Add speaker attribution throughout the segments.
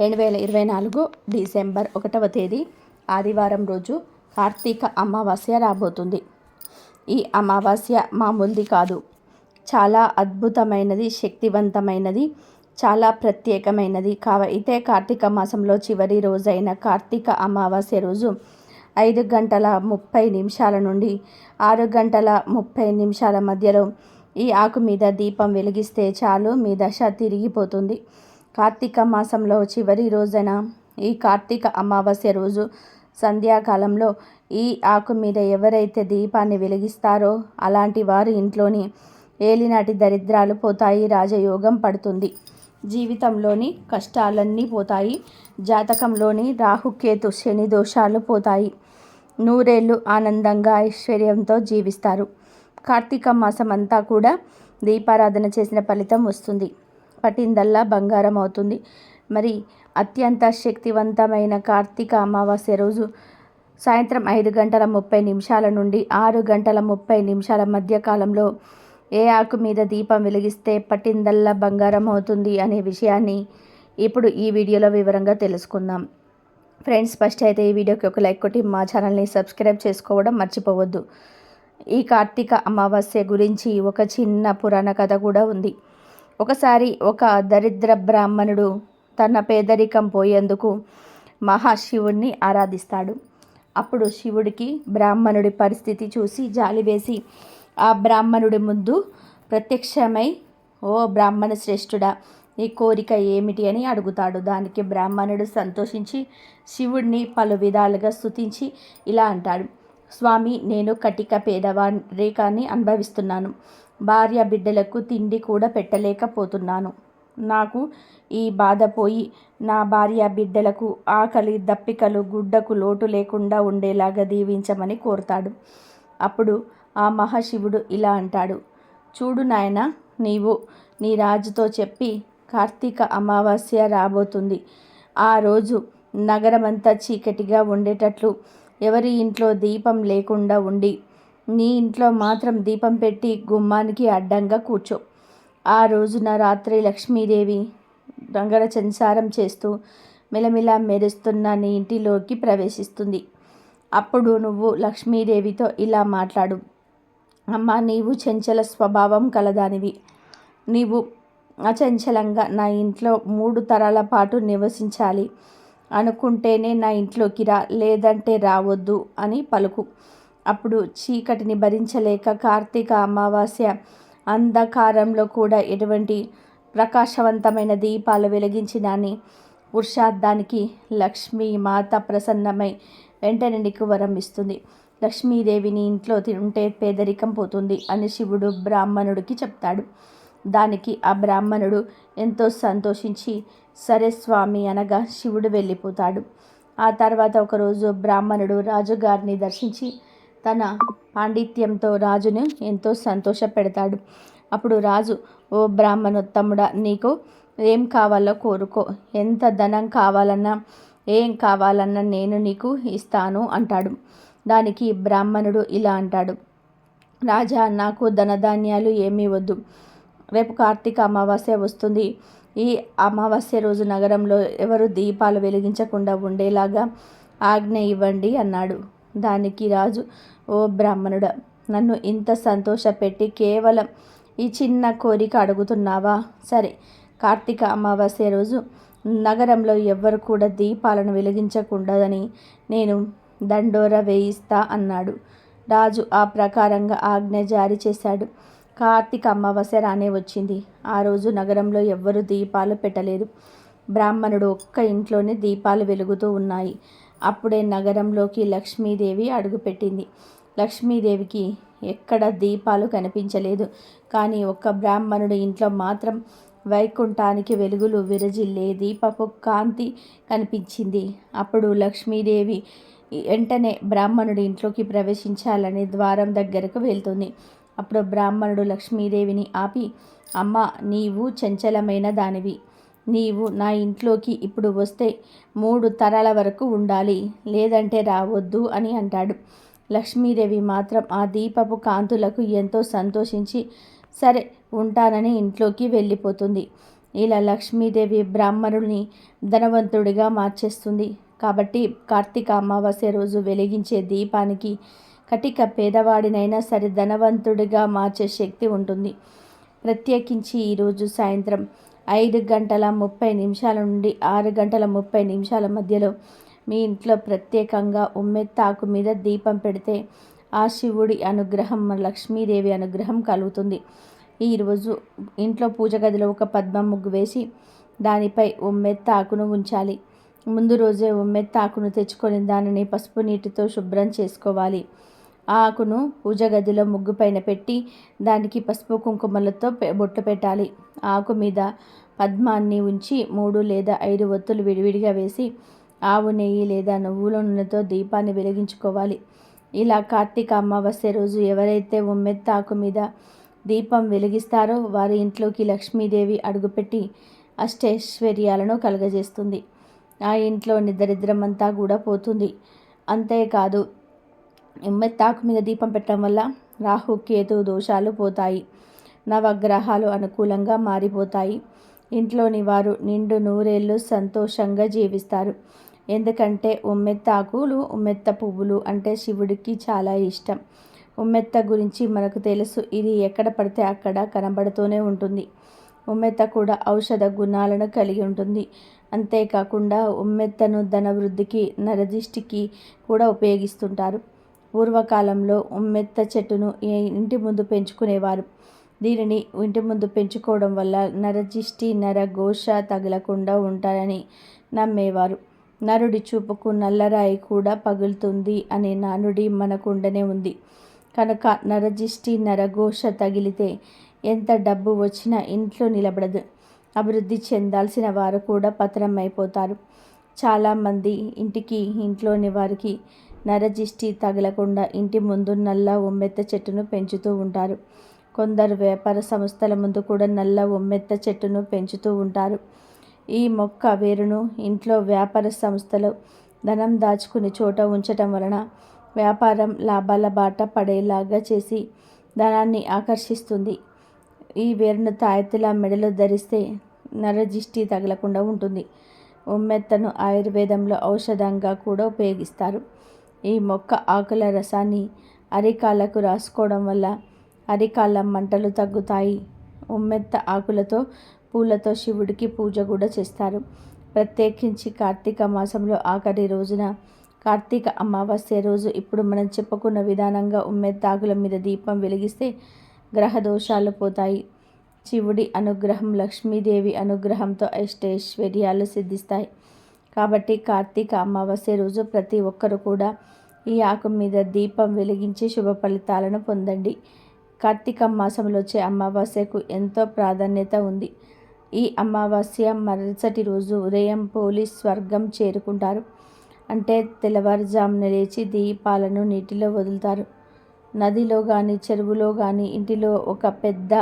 Speaker 1: రెండు వేల ఇరవై నాలుగు డిసెంబర్ ఒకటవ తేదీ ఆదివారం రోజు కార్తీక అమావాస్య రాబోతుంది. ఈ అమావాస్య మామూలుది కాదు. చాలా అద్భుతమైనది శక్తివంతమైనది చాలా ప్రత్యేకమైనది. కావ అయితే కార్తీక మాసంలో చివరి రోజైన కార్తీక అమావాస్య రోజు ఐదు గంటల ముప్పై నిమిషాల నుండి ఆరు గంటల ముప్పై నిమిషాల మధ్యలో ఈ ఆకు మీద దీపం వెలిగిస్తే చాలు మీ దశ తిరిగిపోతుంది. కార్తీక మాసంలో చివరి రోజున ఈ కార్తీక అమావాస్య రోజు సంధ్యాకాలంలో ఈ ఆకు మీద ఎవరైతే దీపాన్ని వెలిగిస్తారో అలాంటి వారి ఇంట్లోని ఏలినాటి దరిద్రాలు పోతాయి రాజయోగం పడుతుంది. జీవితంలోని కష్టాలన్నీ పోతాయి. జాతకంలోని రాహుకేతు శని దోషాలు పోతాయి. నూరేళ్ళు ఆనందంగా ఐశ్వర్యంతో జీవిస్తారు. కార్తీక మాసం అంతా కూడా దీపారాధన చేసిన ఫలితం వస్తుంది. పట్టిందల్లా బంగారం అవుతుంది. మరి అత్యంత శక్తివంతమైన కార్తీక అమావాస్య రోజు సాయంత్రం ఐదు గంటల ముప్పై నిమిషాల నుండి ఆరు గంటల ముప్పై నిమిషాల మధ్య కాలంలో ఏ ఆకు మీద దీపం వెలిగిస్తే పట్టిందల్లా బంగారం అవుతుంది అనే విషయాన్ని ఇప్పుడు ఈ వీడియోలో వివరంగా తెలుసుకుందాం. ఫ్రెండ్స్ ఫస్ట్ అయితే ఈ వీడియోకి ఒక లైక్ కొట్టి మా ఛానల్ని సబ్స్క్రైబ్ చేసుకోవడం మర్చిపోవద్దు. ఈ కార్తీక అమావాస్య గురించి ఒక చిన్న పురాణ కథ కూడా ఉంది. ఒకసారి ఒక దరిద్ర బ్రాహ్మణుడు తన పేదరికం పోయేందుకు మహాశివుణ్ణి ఆరాధిస్తాడు. అప్పుడు శివుడికి బ్రాహ్మణుడి పరిస్థితి చూసి జాలి వేసి ఆ బ్రాహ్మణుడి ముందు ప్రత్యక్షమై ఓ బ్రాహ్మణ శ్రేష్ఠుడా నీ కోరిక ఏమిటి? అని అడుగుతాడు. దానికి బ్రాహ్మణుడు సంతోషించి శివుడిని పలు విధాలుగా స్థుతించి ఇలా అంటాడు. స్వామి నేను కటిక పేదవా రేఖాన్ని అనుభవిస్తున్నాను. భార్య బిడ్డలకు తిండి కూడా పెట్టలేకపోతున్నాను. నాకు ఈ బాధ పోయి నా భార్య బిడ్డలకు ఆకలి దప్పికలు గుడ్డకు లోటు లేకుండా ఉండేలాగా దీవించమని కోరుతాడు. అప్పుడు ఆ మహాశివుడు ఇలా అంటాడు చూడు నాయన నీవు నీ రాజుతో చెప్పి కార్తీక అమావాస్య రాబోతుంది. ఆ రోజు నగరమంతా చీకటిగా ఉండేటట్లు ఎవరి ఇంట్లో దీపం లేకుండా ఉండి నీ ఇంట్లో మాత్రం దీపం పెట్టి గుమ్మానికి అడ్డంగా కూర్చో. ఆ రోజున రాత్రి లక్ష్మీదేవి రంగర సంసారం చేస్తూ మిలమిల మెరుస్తున్న నీ ఇంటిలోకి ప్రవేశిస్తుంది. అప్పుడు నువ్వు లక్ష్మీదేవితో ఇలా మాట్లాడు. అమ్మ నీవు చంచల స్వభావం కలదానివి. నీవు అచంచలంగా నా ఇంట్లో మూడు తరాల పాటు నివసించాలి. అనుకుంటేనే నా ఇంట్లోకి రా లేదంటే రావద్దు అని పలుకు. అప్పుడు చీకటిని భరించలేక కార్తీక అమావాస్య అంధకారంలో కూడా ఎటువంటి ప్రకాశవంతమైన దీపాలు వెలిగించినాని పురుషార్థానికి లక్ష్మీ మాత ప్రసన్నమై వెంటనే నీకు వరం ఇస్తుంది. లక్ష్మీదేవిని ఇంట్లో ఉంటే పేదరికం పోతుంది అని శివుడు బ్రాహ్మణుడికి చెప్తాడు. దానికి ఆ బ్రాహ్మణుడు ఎంతో సంతోషించి సరే స్వామి అనగా శివుడు వెళ్ళిపోతాడు. ఆ తర్వాత ఒకరోజు బ్రాహ్మణుడు రాజుగారిని దర్శించి తన పాండిత్యంతో రాజును ఎంతో సంతోష పెడతాడు అప్పుడు రాజు ఓ బ్రాహ్మణోత్తముడా నీకు ఏం కావాలో కోరుకో. ఎంత ధనం కావాలన్నా ఏం కావాలన్నా నేను నీకు ఇస్తాను అంటాడు. దానికి బ్రాహ్మణుడు ఇలా అంటాడు రాజా నాకు ధనధాన్యాలు ఏమీ వద్దు. రేపు కార్తీక అమావాస్య వస్తుంది. ఈ అమావాస్య రోజు నగరంలో ఎవరు దీపాలు వెలిగించకుండా ఉండేలాగా ఆజ్ఞ ఇవ్వండి అన్నాడు. దానికి రాజు ఓ బ్రాహ్మణుడ నన్ను ఇంత సంతోషపెట్టి కేవలం ఈ చిన్న కోరిక అడుగుతున్నావా? సరే కార్తీక అమావాస్య రోజు నగరంలో ఎవ్వరు కూడా దీపాలను వెలిగించకూడదని నేను దండోర వేయిస్తా అన్నాడు. రాజు ఆ ప్రకారంగా ఆజ్ఞ జారీ చేశాడు. కార్తీక అమావాస్య రానే వచ్చింది. ఆ రోజు నగరంలో ఎవ్వరూ దీపాలు పెట్టలేదు. బ్రాహ్మణుడు ఒక్క ఇంట్లోనే దీపాలు వెలుగుతూ ఉన్నాయి. అప్పుడే నగరంలోకి లక్ష్మీదేవి అడుగుపెట్టింది. లక్ష్మీదేవికి ఎక్కడ దీపాలు కనిపించలేదు. కానీ ఒక్క బ్రాహ్మణుడి ఇంట్లో మాత్రం వైకుంఠానికి వెలుగులు విరజిల్లే దీపపు కాంతి కనిపించింది. అప్పుడు లక్ష్మీదేవి వెంటనే బ్రాహ్మణుడి ఇంట్లోకి ప్రవేశించాలని ద్వారం దగ్గరకు వెళ్తుంది. అప్పుడు బ్రాహ్మణుడు లక్ష్మీదేవిని ఆపి అమ్మ నీవు చంచలమైన దానివి. నీవు నా ఇంట్లోకి ఇప్పుడు వస్తే మూడు తరాల వరకు ఉండాలి. లేదంటే రావద్దు అని అంటాడు. లక్ష్మీదేవి మాత్రం ఆ దీపపు కాంతులకు ఎంతో సంతోషించి సరే ఉంటానని ఇంట్లోకి వెళ్ళిపోతుంది ఇలా లక్ష్మీదేవి బ్రాహ్మణుడిని ధనవంతుడిగా మార్చేస్తుంది. కాబట్టి కార్తీక అమావాస్య రోజు వెలిగించే దీపానికి కటిక పేదవాడినైనా సరే ధనవంతుడిగా మార్చే శక్తి ఉంటుంది. ప్రత్యేకించి ఈరోజు సాయంత్రం ఐదు గంటల ముప్పై నిమిషాల నుండి ఆరు గంటల ముప్పై నిమిషాల మధ్యలో మీ ఇంట్లో ప్రత్యేకంగా ఉమ్మెత్తాకు మీద దీపం పెడితే ఆ శివుడి అనుగ్రహం లక్ష్మీదేవి అనుగ్రహం కలుగుతుంది. ఈరోజు ఇంట్లో పూజ గదిలో ఒక పద్మ ముగ్గు వేసి దానిపై ఉమ్మెత్తాకును ఉంచాలి. ముందు రోజే ఉమ్మెత్తాకును తెచ్చుకొని దానిని పసుపు నీటితో శుభ్రం చేసుకోవాలి. ఆ ఆకును పూజ గదిలో ముగ్గు పైన పెట్టి దానికి పసుపు కుంకుమలతో బొట్టు పెట్టాలి. ఆకు మీద పద్మాన్ని ఉంచి మూడు లేదా ఐదు ఒత్తులు విడివిడిగా వేసి ఆవు నెయ్యి లేదా నువ్వుల నూనెతో దీపాన్ని వెలిగించుకోవాలి. ఇలా కార్తీక అమావాస్య రోజు ఎవరైతే ఉమ్మెత్త ఆకు మీద దీపం వెలిగిస్తారో వారి ఇంట్లోకి లక్ష్మీదేవి అడుగుపెట్టి అష్టైశ్వర్యాలను కలుగజేస్తుంది. ఆ ఇంట్లోని దరిద్రమంతా కూడా పోతుంది. అంతేకాదు ఉమ్మెత్తాకు మీద దీపం పెట్టడం వల్ల రాహు కేతు దోషాలు పోతాయి. నవగ్రహాలు అనుకూలంగా మారిపోతాయి. ఇంట్లోని వారు నిండు నూరేళ్ళు సంతోషంగా జీవిస్తారు. ఎందుకంటే ఉమ్మెత్తాకులు ఉమ్మెత్త పువ్వులు అంటే శివుడికి చాలా ఇష్టం. ఉమ్మెత్త గురించి మనకు తెలుసు. ఇది ఎక్కడ పడితే అక్కడ కనబడుతూనే ఉంటుంది. ఉమ్మెత్త కూడా ఔషధ గుణాలను కలిగి ఉంటుంది. అంతేకాకుండా ఉమ్మెత్తను ధనవృద్ధికి నరదిష్టికి కూడా ఉపయోగిస్తుంటారు. పూర్వకాలంలో మెత్త చెట్టును ఇంటి ముందు పెంచుకునేవారు. దీనిని ఇంటి ముందు పెంచుకోవడం వల్ల నరజిష్టి నరఘోష తగలకుండా ఉంటారని నమ్మేవారు. నరుడి చూపుకు నల్లరాయి కూడా పగులుతుంది అనే నానుడి మనకుండనే ఉంది. కనుక నరజిష్టి నరఘోష తగిలితే ఎంత డబ్బు వచ్చినా ఇంట్లో నిలబడదు. అభివృద్ధి చెందాల్సిన వారు కూడా పతనం అయిపోతారు చాలామంది ఇంటికి ఇంట్లోని వారికి నరజిష్టి తగలకుండా ఇంటి ముందు నల్ల ఉమ్మెత్త చెట్టును పెంచుతూ ఉంటారు. కొందరు వ్యాపార సంస్థల ముందు కూడా నల్ల ఉమ్మెత్త చెట్టును పెంచుతూ ఉంటారు. ఈ మొక్క వేరును ఇంట్లో వ్యాపార సంస్థలు ధనం దాచుకుని చోట ఉంచటం వలన వ్యాపారం లాభాల బాట పడేలాగా చేసి ధనాన్ని ఆకర్షిస్తుంది. ఈ వేరును తాయెత్తులా మెడలో ధరిస్తే నరజిష్టి తగలకుండా ఉంటుంది. ఉమ్మెత్తను ఆయుర్వేదంలో ఔషధంగా కూడా ఉపయోగిస్తారు. ఈ మొక్క ఆకుల రసాన్ని అరికాళ్ళకు రాసుకోవడం వల్ల అరికాళ్ళ మంటలు తగ్గుతాయి. ఉమ్మెత్త ఆకులతో పూలతో శివుడికి పూజ కూడా చేస్తారు. ప్రత్యేకించి కార్తీక మాసంలో ఆఖరి రోజున కార్తీక అమావాస్య రోజు ఇప్పుడు మనం చెప్పుకున్న విధానంగా ఉమ్మెత్తాకుల మీద దీపం వెలిగిస్తే గ్రహ దోషాలు పోతాయి. శివుడి అనుగ్రహం లక్ష్మీదేవి అనుగ్రహంతో అష్టైశ్వర్యాలు సిద్ధిస్తాయి. కాబట్టి కార్తీక అమావాస్య రోజు ప్రతి ఒక్కరు కూడా ఈ ఆకు మీద దీపం వెలిగించి శుభ ఫలితాలను పొందండి. కార్తీక మాసంలో వచ్చే అమావాస్యకు ఎంతో ప్రాధాన్యత ఉంది. ఈ అమావాస్య మరుసటి రోజు ఉదయం పోలీస్ స్వర్గం చేరుకుంటారు. అంటే తెల్లవారుజామున లేచి దీపాలను నీటిలో వదులుతారు. నదిలో కానీ చెరువులో కానీ ఇంటిలో ఒక పెద్ద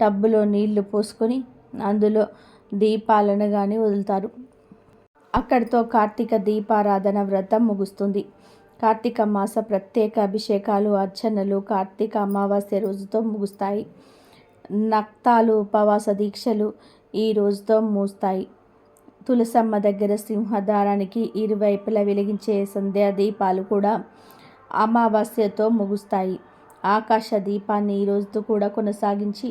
Speaker 1: టబ్బులో నీళ్ళు పోసుకొని అందులో దీపాలను కానీ వదులుతారు. అక్కడితో కార్తీక దీపారాధన వ్రతం ముగుస్తుంది. కార్తీక మాస ప్రత్యేక అభిషేకాలు అర్చనలు కార్తీక అమావాస్య రోజుతో ముగుస్తాయి. నక్తాలు ఉపవాస దీక్షలు ఈ రోజుతో మూస్తాయి తులసమ్మ దగ్గర సింహదారానికి ఇరువైపులా వెలిగించే సంధ్యా దీపాలు కూడా అమావాస్యతో ముగుస్తాయి. ఆకాశ దీపాన్ని ఈ రోజుతో కూడా కొనసాగించి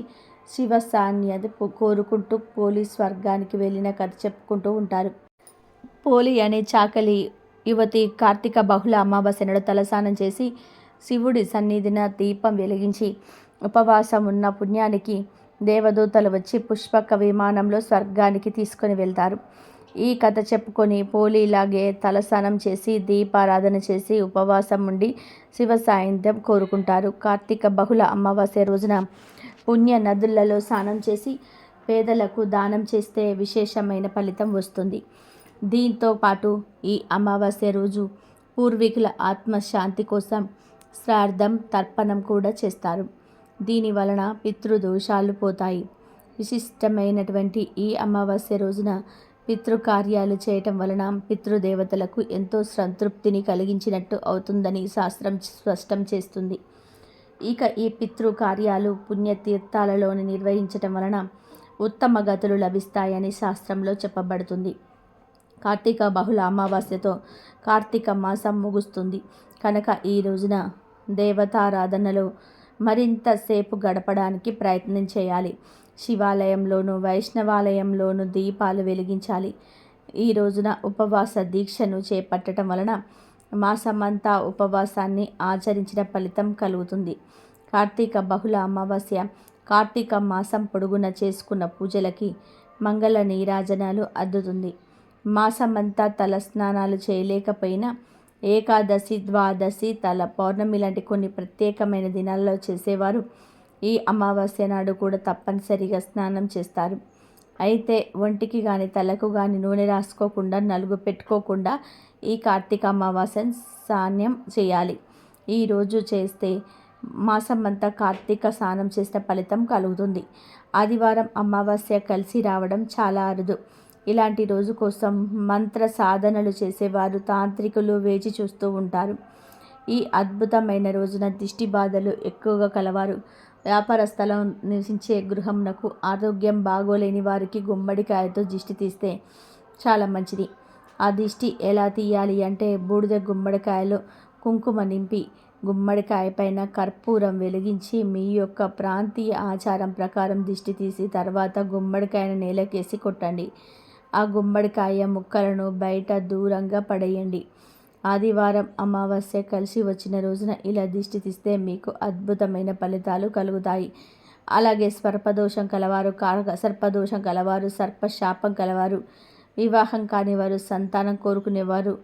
Speaker 1: శివ సాన్యత కోరుకుంటూ పోలీస్ వర్గానికి వెళ్ళిన కథ చెప్పుకుంటూ ఉంటారు. పోలి అనే చాకలి యువతి కార్తీక బహుళ అమావాస్య నాడు తలస్నానం చేసి శివుడి సన్నిధిన దీపం వెలిగించి ఉపవాసం ఉన్న పుణ్యానికి దేవదూతలు వచ్చి పుష్పక విమానంలో స్వర్గానికి తీసుకొని వెళ్తారు. ఈ కథ చెప్పుకొని పోలి ఇలాగే తలస్నానం చేసి దీపారాధన చేసి ఉపవాసం ఉండి శివ సాయంత్రం కోరుకుంటారు. కార్తీక బహుళ అమావాస్య రోజున పుణ్య నదులలో స్నానం చేసి పేదలకు దానం చేస్తే విశేషమైన ఫలితం వస్తుంది. దీంతో పాటు ఈ అమావాస్య రోజు పూర్వీకుల ఆత్మశాంతి కోసం శ్రార్థం తర్పణం కూడా చేస్తారు. దీని వలన పితృదోషాలు పోతాయి. విశిష్టమైనటువంటి ఈ అమావాస్య రోజున పితృకార్యాలు చేయటం వలన పితృదేవతలకు ఎంతో సంతృప్తిని కలిగించినట్టు అవుతుందని శాస్త్రం స్పష్టం చేస్తుంది. ఇక ఈ పితృకార్యాలు పుణ్యతీర్థాలలోని నిర్వహించటం వలన ఉత్తమ గతులు లభిస్తాయని శాస్త్రంలో చెప్పబడుతుంది. కార్తీక బహుళ అమావాస్యతో కార్తీక మాసం ముగుస్తుంది. కనుక ఈ రోజున దేవతారాధనలో మరింత సేపు గడపడానికి ప్రయత్నం చేయాలి. శివాలయంలోను వైష్ణవాలయంలోను దీపాలు వెలిగించాలి. ఈ రోజున ఉపవాస దీక్షను చేపట్టడం వలన మాసమంతా ఉపవాసాన్ని ఆచరించిన ఫలితం కలుగుతుంది. కార్తీక బహుళ అమావాస్య కార్తీక మాసం పొడుగున చేసుకున్న పూజలకి మంగళ నీరాజనాలు అద్దుతుంది. మాసమంతా తల స్నానాలు చేయలేకపోయినా ఏకాదశి ద్వాదశి తల పౌర్ణమి లాంటి కొన్ని ప్రత్యేకమైన దినాల్లో చేసేవారు. ఈ అమావాస్య నాడు కూడా తప్పనిసరిగా స్నానం చేస్తారు. అయితే ఒంటికి కానీ తలకు కానీ నూనె రాసుకోకుండా నలుగు పెట్టుకోకుండా ఈ కార్తీక అమావాస్యను స్నానం చేయాలి. ఈరోజు చేస్తే మాసం అంతా కార్తీక స్నానం చేసిన ఫలితం కలుగుతుంది. ఆదివారం అమావాస్య కలిసి రావడం చాలా అరుదు. ఇలాంటి రోజు కోసం మంత్ర సాధనలు చేసేవారు తాంత్రికులు వేచి చూస్తూ ఉంటారు. ఈ అద్భుతమైన రోజున దిష్టి బాధలు ఎక్కువగా కలవారు. వ్యాపార స్థలం నివసించే గృహంనకు ఆరోగ్యం బాగోలేని వారికి గుమ్మడికాయతో దిష్టి తీస్తే చాలా మంచిది. ఆ దిష్టి ఎలా తీయాలి అంటే బూడిద గుమ్మడికాయలో కుంకుమ నింపి గుమ్మడికాయ పైన కర్పూరం వెలిగించి మీ యొక్క ప్రాంతీయ ఆచారం ప్రకారం దిష్టి తీసి తర్వాత గుమ్మడికాయను నేలకేసి కొట్టండి. ఆ గుమ్మడికాయ ముక్కలను బయట దూరంగా పడేయండి. ఆదివారం అమావాస్య కలిసి వచ్చిన రోజున ఇలా దిష్టి తీస్తే మీకు అద్భుతమైన ఫలితాలు కలుగుతాయి. అలాగే సర్పదోషం కలవారు కారక సర్పదోషం కలవారు సర్పశాపం కలవారు వివాహం కానివారు సంతానం కోరుకునేవారు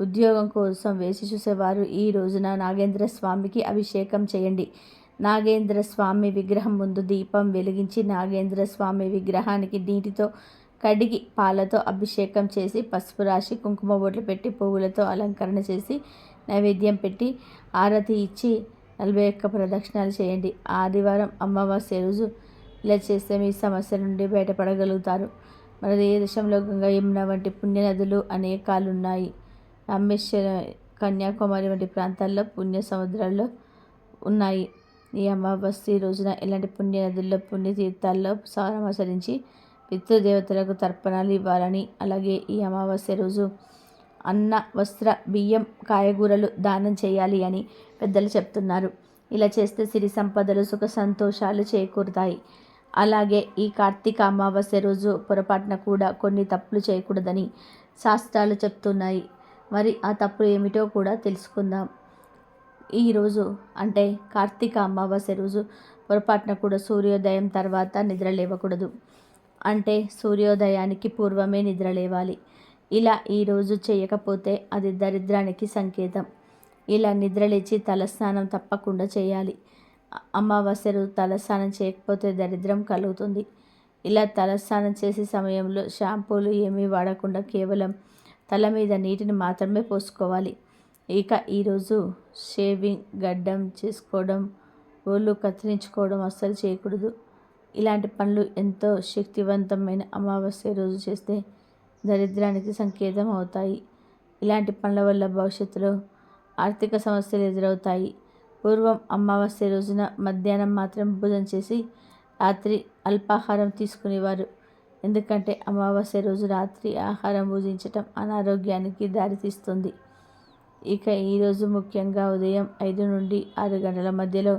Speaker 1: ఉద్యోగం కోసం వేసి చూసేవారు ఈ రోజున నాగేంద్ర స్వామికి అభిషేకం చేయండి. నాగేంద్ర స్వామి విగ్రహం ముందు దీపం వెలిగించి నాగేంద్ర స్వామి విగ్రహానికి నీటితో కడిగి పాలతో అభిషేకం చేసి పసుపు రాసి కుంకుమ బొట్లు పెట్టి పువ్వులతో అలంకరణ చేసి నైవేద్యం పెట్టి ఆరతి ఇచ్చి నలభై ఒక్క ప్రదక్షిణాలు చేయండి. ఆదివారం అమావాస్య రోజు ఇలా చేస్తే మీ సమస్య నుండి బయటపడగలుగుతారు. మన దేశంలో గంగా యమున వంటి పుణ్యనదులు అనేకాలు ఉన్నాయి రామేశ్వర కన్యాకుమారి వంటి ప్రాంతాల్లో పుణ్య సముద్రాల్లో ఉన్నాయి. ఈ అమావాస్య రోజున ఇలాంటి పుణ్య నదుల్లో పుణ్యతీర్థాల్లో సారమసరించి పితృదేవతలకు తర్పణాలు ఇవ్వాలని. అలాగే ఈ అమావాస్య రోజు అన్న వస్త్ర బియ్యం కాయగూరలు దానం చేయాలి అని పెద్దలు చెప్తున్నారు. ఇలా చేస్తే సిరి సంపదలు సుఖ సంతోషాలు చేకూరుతాయి. అలాగే ఈ కార్తీక అమావాస్య రోజు పొరపాటున కూడా కొన్ని తప్పులు చేయకూడదని శాస్త్రాలు చెప్తున్నాయి. మరి ఆ తప్పులు ఏమిటో కూడా తెలుసుకుందాం. ఈరోజు అంటే కార్తీక అమావాస్య రోజు పొరపాటున కూడా సూర్యోదయం తర్వాత నిద్ర లేవకూడదు. అంటే సూర్యోదయానికి పూర్వమే నిద్ర లేవాలి. ఇలా ఈరోజు చేయకపోతే అది దరిద్రానికి సంకేతం. ఇలా నిద్రలేచి తలస్నానం తప్పకుండా చేయాలి. అమావాస్య రోజు తలస్నానం చేయకపోతే దరిద్రం కలుగుతుంది. ఇలా తలస్నానం చేసే సమయంలో షాంపూలు ఏమీ వాడకుండా కేవలం తల మీద నీటిని మాత్రమే పోసుకోవాలి. ఇక ఈరోజు షేవింగ్ గడ్డం చేసుకోవడం ఒళ్ళు కత్తిరించుకోవడం అస్సలు చేయకూడదు. ఇలాంటి పనులు ఎంతో శక్తివంతమైన అమావాస్య రోజు చేస్తే దరిద్రానికి సంకేతం అవుతాయి. ఇలాంటి పనుల వల్ల భవిష్యత్తులో ఆర్థిక సమస్యలు ఎదురవుతాయి. పూర్వం అమావాస్య రోజున మధ్యాహ్నం మాత్రం భోజనం చేసి రాత్రి అల్పాహారం తీసుకునేవారు. ఎందుకంటే అమావాస్య రోజు రాత్రి ఆహారం భుజించటం అనారోగ్యానికి దారితీస్తుంది. ఇక ఈరోజు ముఖ్యంగా ఉదయం ఐదు నుండి ఆరు గంటల మధ్యలో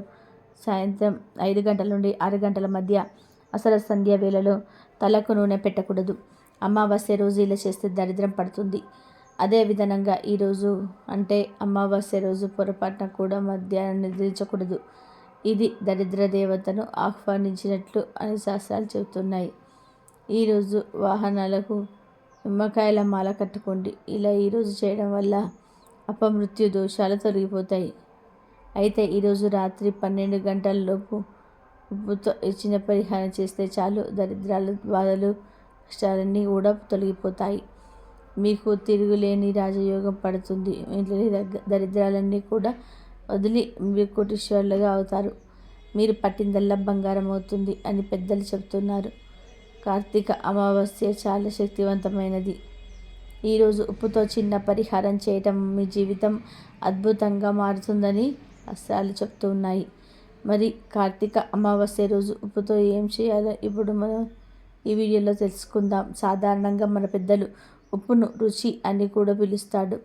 Speaker 1: సాయంత్రం ఐదు గంటల నుండి ఆరు గంటల మధ్య అసలు సంధ్య వేళలో తలకు నూనె పెట్టకూడదు. అమావాస్య రోజు ఇలా చేస్తే దరిద్రం పడుతుంది. అదే విధంగా ఈరోజు అంటే అమావాస్య రోజు పొరపాటున కూడా మధ్యాహ్నం నిద్రించకూడదు. ఇది దరిద్ర దేవతను ఆహ్వానించినట్లు అని శాస్త్రాలు చెబుతున్నాయి ఈరోజు వాహనాలకు నిమ్మకాయల మాల కట్టుకోండి. ఇలా ఈరోజు చేయడం వల్ల అపమృత్యు దోషాలు తొలగిపోతాయి. అయితే ఈరోజు రాత్రి పన్నెండు గంటలలోపు ఉప్పుతో ఇచ్చిన పరిహారం చేస్తే చాలు. దరిద్రాలు బాధలు కష్టాలన్నీ కూడా తొలగిపోతాయి. మీకు తిరుగులేని రాజయోగం పడుతుంది. ఇంట్లోని దరిద్రాలన్నీ కూడా వదిలి మీరు కోటీశ్వరులుగా అవుతారు. మీరు పట్టిందల్లా బంగారం అవుతుంది అని పెద్దలు చెప్తున్నారు కార్తీక అమావాస్య చాలా శక్తివంతమైనది. ఈరోజు ఉప్పుతో చిన్న పరిహారం చేయటం మీ జీవితం అద్భుతంగా మారుతుందని అస్త్రాలు చెప్తూ ఉన్నాయి. మరి కార్తీక అమావాస్య రోజు ఉప్పుతో ఏం చేయాలో ఇప్పుడు మనం ఈ వీడియోలో తెలుసుకుందాం. సాధారణంగా మన పెద్దలు ఉప్పును రుచి అని కూడా పిలుస్తాడు.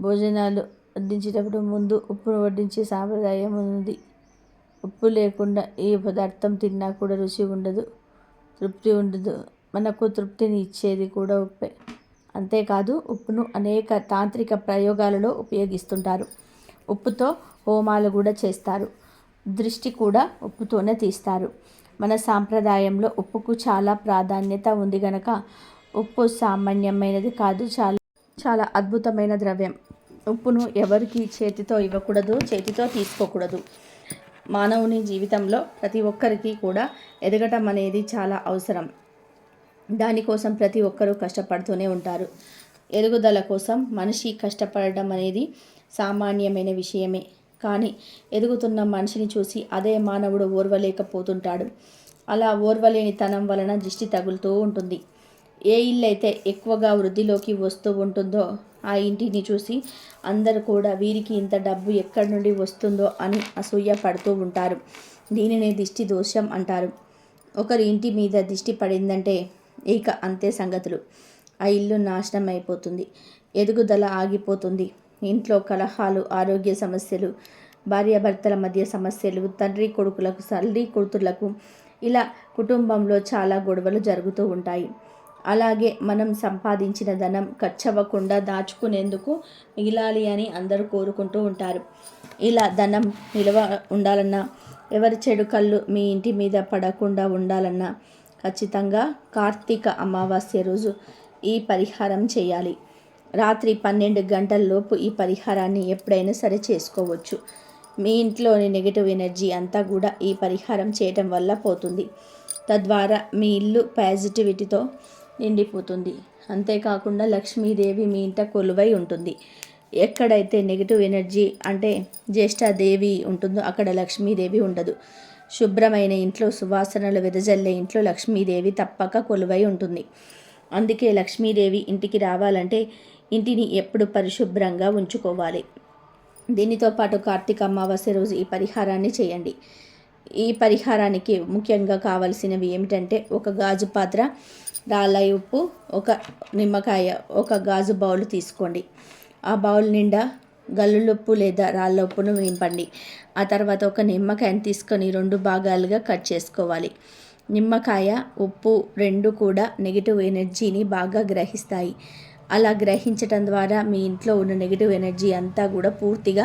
Speaker 1: భోజనాలు వడ్డించేటప్పుడు ముందు ఉప్పును వడ్డించే సాంప్రదాయం ఉంది. ఉప్పు లేకుండా ఏ పదార్థం తిన్నా కూడా రుచి ఉండదు తృప్తి ఉండదు. మనకు తృప్తిని ఇచ్చేది కూడా ఉప్పే. అంతేకాదు ఉప్పును అనేక తాంత్రిక ప్రయోగాలలో ఉపయోగిస్తుంటారు. ఉప్పుతో హోమాలు కూడా చేస్తారు. దృష్టి కూడా ఉప్పుతోనే తీస్తారు. మన సాంప్రదాయంలో ఉప్పుకు చాలా ప్రాధాన్యత ఉంది గనక ఉప్పు సామాన్యమైనది కాదు చాలా చాలా అద్భుతమైన ద్రవ్యం. ఉప్పును ఎవరికి చేతితో ఇవ్వకూడదు చేతితో తీసుకోకూడదు. మానవుని జీవితంలో ప్రతి ఒక్కరికి కూడా ఎదగటం అనేది చాలా అవసరం. దానికోసం ప్రతి ఒక్కరూ కష్టపడుతూనే ఉంటారు. ఎదుగుదల కోసం మనిషి కష్టపడడం అనేది సామాన్యమైన విషయమే. కానీ ఎదుగుతున్న మనిషిని చూసి అదే మానవుడు ఓర్వలేకపోతుంటాడు. అలా ఓర్వలేని తనం వలన దిష్టి తగులుతూ ఉంటుంది. ఏ ఇల్లు అయితే ఎక్కువగా వృద్ధిలోకి వస్తూ ఉంటుందో ఆ ఇంటిని చూసి అందరూ కూడా వీరికి ఇంత డబ్బు ఎక్కడి నుండి వస్తుందో అని అసూయ పడుతూ ఉంటారు. దీనినే దిష్టి దోషం అంటారు. ఒకరి ఇంటి మీద దిష్టి పడిందంటే ఇక అంతే సంగతులు. ఆ ఇల్లు నాశనం అయిపోతుంది ఎదుగుదల ఆగిపోతుంది. ఇంట్లో కలహాలు ఆరోగ్య సమస్యలు భార్యాభర్తల మధ్య సమస్యలు తండ్రి కొడుకులకు తల్లి కూతుర్లకు ఇలా కుటుంబంలో చాలా గొడవలు జరుగుతూ ఉంటాయి. అలాగే మనం సంపాదించిన ధనం ఖర్చవ్వకుండా దాచుకునేందుకు మిగిలాలి అని అందరూ కోరుకుంటూ ఉంటారు. ఇలా ధనం నిలవ ఉండాలన్నా ఎవరి చెడు కళ్ళు మీ ఇంటి మీద పడకుండా ఉండాలన్నా ఖచ్చితంగా కార్తీక అమావాస్య రోజు ఈ పరిహారం చేయాలి. రాత్రి పన్నెండు గంటలలోపు ఈ పరిహారాన్ని ఎప్పుడైనా సరే చేసుకోవచ్చు. మీ ఇంట్లోని నెగిటివ్ ఎనర్జీ అంతా కూడా ఈ పరిహారం చేయటం వల్ల పోతుంది. తద్వారా మీ ఇల్లు పాజిటివిటీతో నిండిపోతుంది. అంతేకాకుండా లక్ష్మీదేవి మీ ఇంట కొలువై ఉంటుంది. ఎక్కడైతే నెగిటివ్ ఎనర్జీ అంటే జ్యేష్ఠాదేవి ఉంటుందో అక్కడ లక్ష్మీదేవి ఉండదు. శుభ్రమైన ఇంట్లో సువాసనలు వెదజల్లే ఇంట్లో లక్ష్మీదేవి తప్పక కొలువై ఉంటుంది. అందుకే లక్ష్మీదేవి ఇంటికి రావాలంటే ఇంటిని ఎప్పుడు పరిశుభ్రంగా ఉంచుకోవాలి. దీనితో పాటు కార్తీక అమావాస్య రోజు ఈ పరిహారాన్ని చేయండి. ఈ పరిహారానికి ముఖ్యంగా కావలసినవి ఏమిటంటే ఒక గాజు పాత్ర రాళ్ళ ఉప్పు ఒక నిమ్మకాయ ఒక గాజు బౌల్ తీసుకోండి. ఆ బౌల్ నిండా గల్లులుప్పు లేదా రాళ్ళ ఉప్పును నింపండి. ఆ తర్వాత ఒక నిమ్మకాయను తీసుకొని రెండు భాగాలుగా కట్ చేసుకోవాలి. నిమ్మకాయ ఉప్పు రెండు కూడా నెగిటివ్ ఎనర్జీని బాగా గ్రహిస్తాయి. అలా గ్రహించటం ద్వారా మీ ఇంట్లో ఉన్న నెగిటివ్ ఎనర్జీ అంతా కూడా పూర్తిగా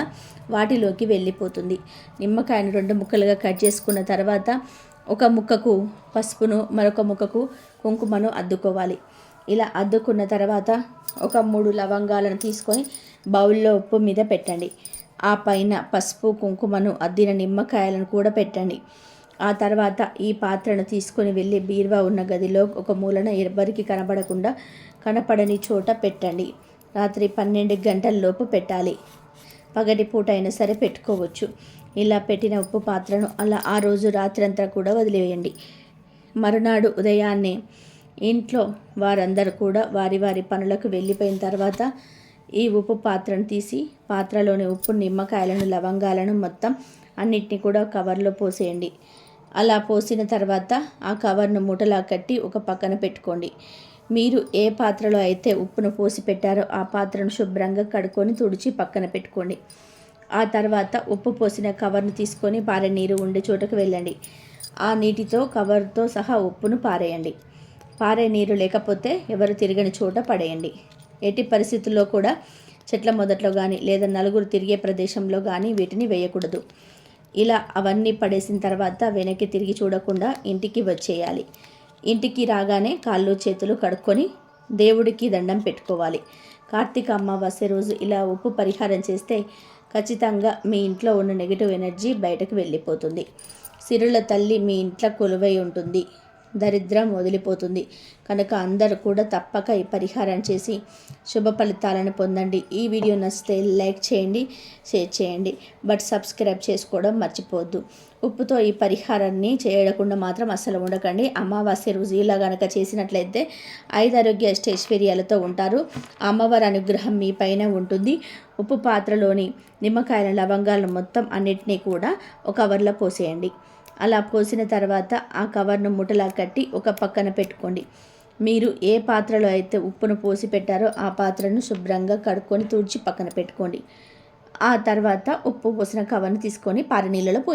Speaker 1: వాటిలోకి వెళ్ళిపోతుంది. నిమ్మకాయను రెండు ముక్కలుగా కట్ చేసుకున్న తర్వాత ఒక ముక్కకు పసుపును మరొక ముక్కకు కుంకుమను అద్దుకోవాలి. ఇలా అద్దుకున్న తర్వాత ఒక మూడు లవంగాలను తీసుకొని బౌల్లో ఉప్పు మీద పెట్టండి. ఆ పైన పసుపు కుంకుమను అద్దిన నిమ్మకాయలను కూడా పెట్టండి. ఆ తర్వాత ఈ పాత్రను తీసుకొని వెళ్ళి బీరువా ఉన్న గదిలో ఒక మూలన ఎవ్వరికి కనబడకుండా కనపడని చోట పెట్టండి. రాత్రి పన్నెండు గంటలలోపు పెట్టాలి. పగటి పూట అయినా సరే పెట్టుకోవచ్చు. ఇలా పెట్టిన ఉప్పు పాత్రను అలా ఆ రోజు రాత్రంతా కూడా వదిలివేయండి మరునాడు ఉదయాన్నే ఇంట్లో వారందరూ కూడా వారి వారి పనులకు వెళ్ళిపోయిన తర్వాత ఈ ఉప్పు పాత్రను తీసి పాత్రలోని ఉప్పు నిమ్మకాయలను లవంగాలను మొత్తం అన్నిటిని కూడా కవర్లో పోసేయండి. అలా పోసిన తర్వాత ఆ కవర్ను మూటలా కట్టి ఒక పక్కన పెట్టుకోండి. మీరు ఏ పాత్రలో అయితే ఉప్పును పోసి పెట్టారో ఆ పాత్రను శుభ్రంగా కడుక్కొని తుడిచి పక్కన పెట్టుకోండి. ఆ తర్వాత ఉప్పు పోసిన కవర్ను తీసుకొని పారే నీరు ఉండే చోటకు వెళ్ళండి. ఆ నీటితో కవర్తో సహా ఉప్పును పారేయండి. పారే నీరు లేకపోతే ఎవరు తిరగని చోట పడేయండి. ఎట్టి పరిస్థితుల్లో కూడా చెట్ల మొదట్లో కానీ లేదా నలుగురు తిరిగే ప్రదేశంలో కానీ వీటిని వేయకూడదు. ఇలా అవన్నీ పడేసిన తర్వాత వెనక్కి తిరిగి చూడకుండా ఇంటికి వచ్చేయాలి. ఇంటికి రాగానే కాళ్ళు చేతులు కడుక్కొని దేవుడికి దండం పెట్టుకోవాలి. కార్తీక అమావాస్య రోజు ఇలా ఉప్పు పరిహారం చేస్తే ఖచ్చితంగా మీ ఇంట్లో ఉన్న నెగిటివ్ ఎనర్జీ బయటకు వెళ్ళిపోతుంది. సిరుల తల్లి మీ ఇంట్లో కొలువై ఉంటుంది. దరిద్రం వదిలిపోతుంది. కనుక అందరూ కూడా తప్పక ఈ పరిహారం చేసి శుభ ఫలితాలను పొందండి. ఈ వీడియో నచ్చితే లైక్ చేయండి షేర్ చేయండి బట్ సబ్స్క్రైబ్ చేసుకోవడం మర్చిపోవద్దు. ఉప్పుతో ఈ పరిహారాన్ని చేయకుండా మాత్రం అస్సలు ఉండకండి. అమావాస్య రోజు ఇలా గనక చేసినట్లయితే ఐదు ఆరోగ్య ఉంటారు. అమ్మవారి అనుగ్రహం మీ పైన ఉంటుంది. ఉప్పు పాత్రలోని నిమ్మకాయల లవంగాలను మొత్తం అన్నిటినీ కూడా ఒక కవర్లో పోసేయండి. అలా పోసిన తర్వాత ఆ కవర్ను ముఠలా కట్టి ఒక పక్కన పెట్టుకోండి. మీరు ఏ పాత్రలో అయితే ఉప్పును పోసి పెట్టారో ఆ పాత్రను శుభ్రంగా కడుక్కొని తుడిచి పక్కన పెట్టుకోండి. ఆ తర్వాత ఉప్పు పోసిన కవర్ను తీసుకొని పారనీళ్ళలో పో